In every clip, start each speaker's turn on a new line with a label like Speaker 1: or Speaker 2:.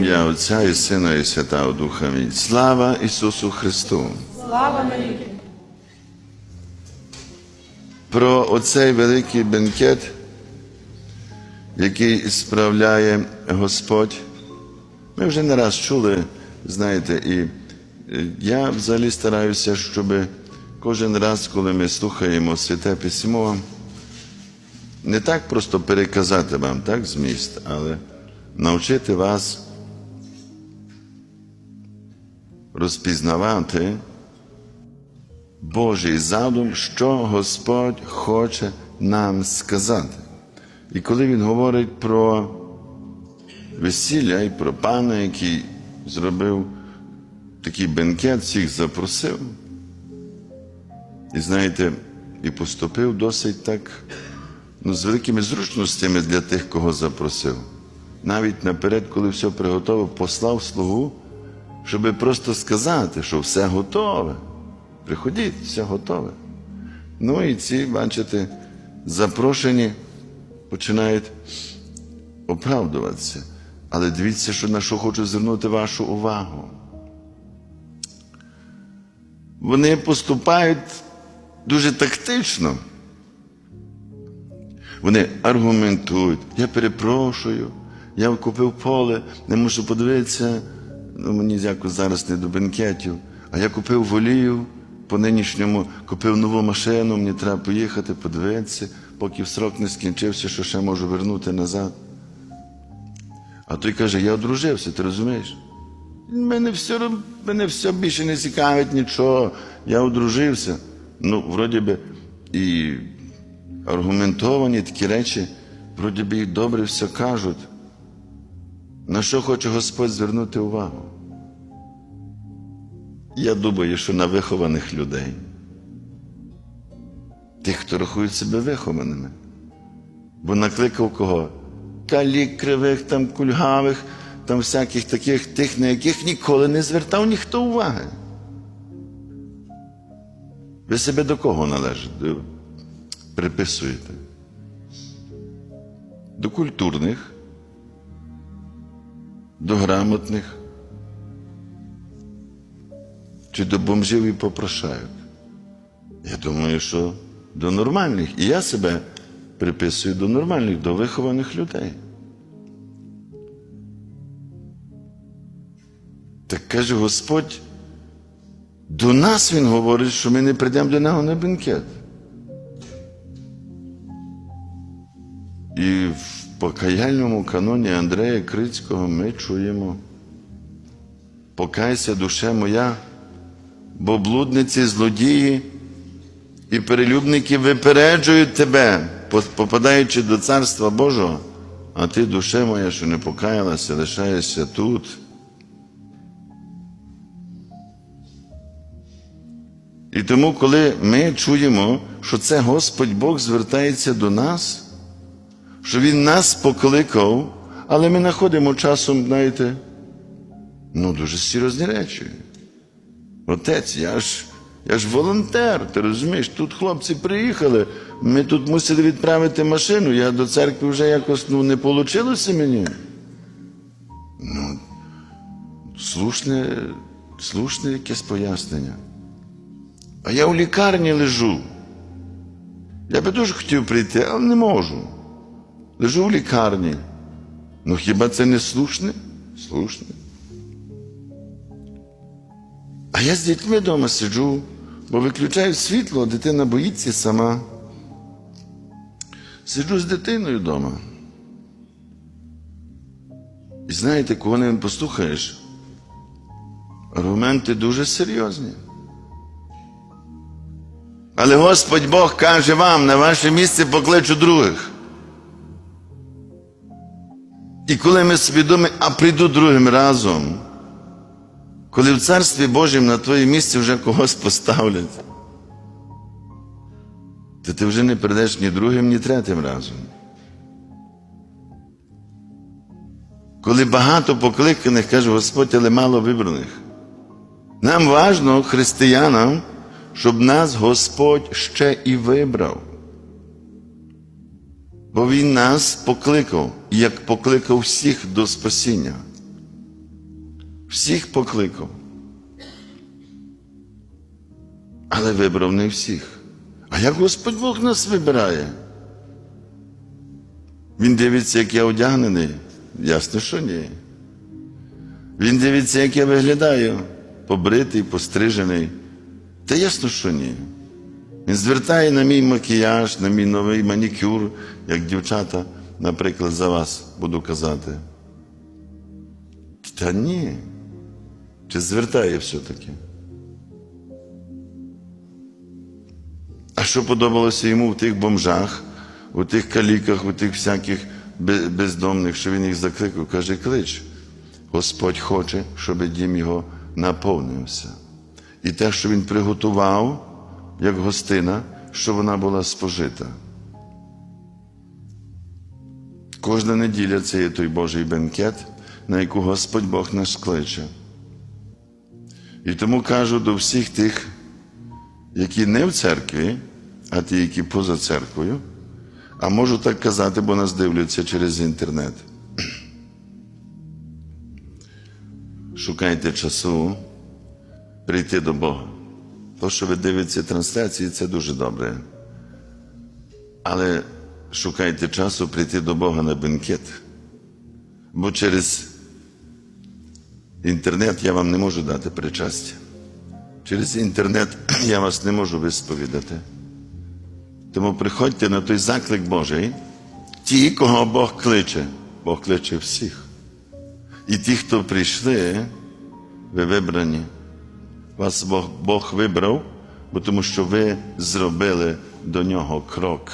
Speaker 1: Ім'я Отця і Сина і Святого Духа. Амінь. Слава Ісусу Христу!
Speaker 2: Слава навіки!
Speaker 1: Про оцей великий бенкет, який справляє Господь, ми вже не раз чули, знаєте, і е, я взагалі стараюся, щоб кожен раз, коли ми слухаємо Святе Письмо, не так просто переказати вам так, зміст, але навчити вас розпізнавати Божий задум, що Господь хоче нам сказати. І коли Він говорить про весілля і про пана, який зробив такий бенкет, всіх запросив, і знаєте, і поступив досить так ну, з великими зручностями для тих, кого запросив. Навіть наперед, коли все приготовив, послав слугу, щоб просто сказати, що все готове. Приходіть, все готове. Ну і ці, бачите, запрошені починають оправдуватися. Але дивіться, що на що хочу звернути вашу увагу. Вони поступають дуже тактично. Вони аргументують, я перепрошую, я купив поле, не можу подивитися, ну мені якось зараз не до бенкетів, а я купив волію по нинішньому, купив нову машину, мені треба поїхати, подивитися, поки срок не скінчився, що ще можу вернути назад. А той каже, я одружився, ти розумієш? Мене все, мене все більше не цікавить нічого. Я одружився. Ну, вроді би, і аргументовані такі речі, вроді би і добре все кажуть. На що хоче Господь звернути увагу? Я думаю, що на вихованих людей. Тих, хто рахують себе вихованими. Бо накликав кого? Калік кривих, там кульгавих, там всяких таких тих, на яких ніколи не звертав ніхто уваги. Ви себе до кого належите? Приписуєте? До культурних, до грамотних чи до бомжів і попрошають? Я думаю, що до нормальних. І я себе приписую до нормальних, до вихованих людей. Так каже Господь, до нас Він говорить, що ми не прийдемо до нього на бенкет. І в покаяльному каноні Андрея Крицького ми чуємо. Покайся, душе моя, бо блудниці, злодії і перелюбники випереджують тебе, попадаючи до Царства Божого, а ти, душе моя, що не покаялася, лишаєшся тут. І тому, коли ми чуємо, що це Господь Бог звертається до нас, що Він нас покликав, але ми знаходимо часом, знаєте, ну, дуже серйозні речі. Отець, я ж, я ж волонтер, ти розумієш, тут хлопці приїхали, ми тут мусили відправити машину, я до церкви вже якось ну, не вийшло мені. Ну, слушне, слушне якесь пояснення. А я у лікарні лежу. Я би дуже хотів прийти, але не можу. Лежу в лікарні. Ну хіба це не слушне? Слушне. А я з дітьми вдома сиджу, бо виключаю світло, дитина боїться сама. Сиджу з дитиною вдома. І знаєте, коли не послухаєш, аргументи дуже серйозні. Але Господь Бог каже вам, на ваше місце покличу других. І коли ми свідомі, а прийду другим разом, коли в Царстві Божому на твоє місце вже когось поставлять, то ти вже не прийдеш ні другим, ні третім разом. Коли багато покликаних, каже Господь, але мало вибраних. Нам важно, християнам, щоб нас Господь ще і вибрав. Бо Він нас покликав, як покликав всіх до спасіння. Всіх покликав. Але вибрав не всіх. А як Господь Бог нас вибирає? Він дивиться, як я одягнений. Ясно, що ні. Він дивиться, як я виглядаю, побритий, пострижений. Та ясно, що ні. Він звертає на мій макіяж, на мій новий манікюр, як дівчата, наприклад, за вас буду казати. Та ні. Чи звертає все-таки? А що подобалося йому в тих бомжах, у тих каліках, у тих всяких бездомних, що він їх закликав, каже, клич. Господь хоче, щоб дім його наповнився. І те, що він приготував, як гостина, щоб вона була спожита. Кожна неділя це є той Божий бенкет, на яку Господь Бог нас кличе. І тому кажу до всіх тих, які не в церкві, а ті, які поза церквою, а можу так казати, бо нас дивляться через інтернет. Шукайте часу прийти до Бога. То, що ви дивитеся трансляції, це дуже добре. Але шукайте часу прийти до Бога на бенкет. Бо через інтернет я вам не можу дати причастя. Через інтернет я вас не можу висповідати. Тому приходьте на той заклик Божий, ті, кого Бог кличе, Бог кличе всіх. І ті, хто прийшли, ви вибрані. Вас Бог, Бог вибрав, бо тому що ви зробили до нього крок.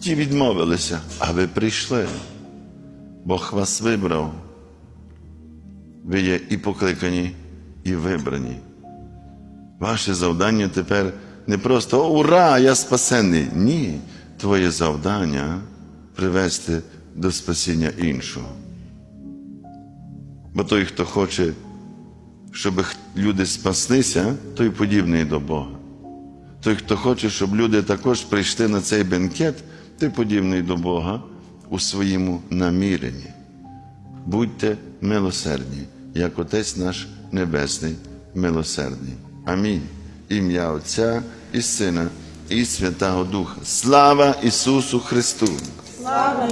Speaker 1: Ті відмовилися, а ви прийшли. Бог вас вибрав. Ви є і покликані, і вибрані. Ваше завдання тепер не просто «О, ура, я спасений. Ні. Твоє завдання привести до спасіння іншого. Бо той, хто хоче, щоб люди спаслися, той подібний до Бога. Той, хто хоче, щоб люди також прийшли на цей бенкет, той подібний до Бога у своєму наміренні. Будьте милосердні, як Отець наш Небесний милосердний. Амінь. Ім'я Отця і Сина, і Святого Духа. Слава Ісусу Христу!
Speaker 2: Слава!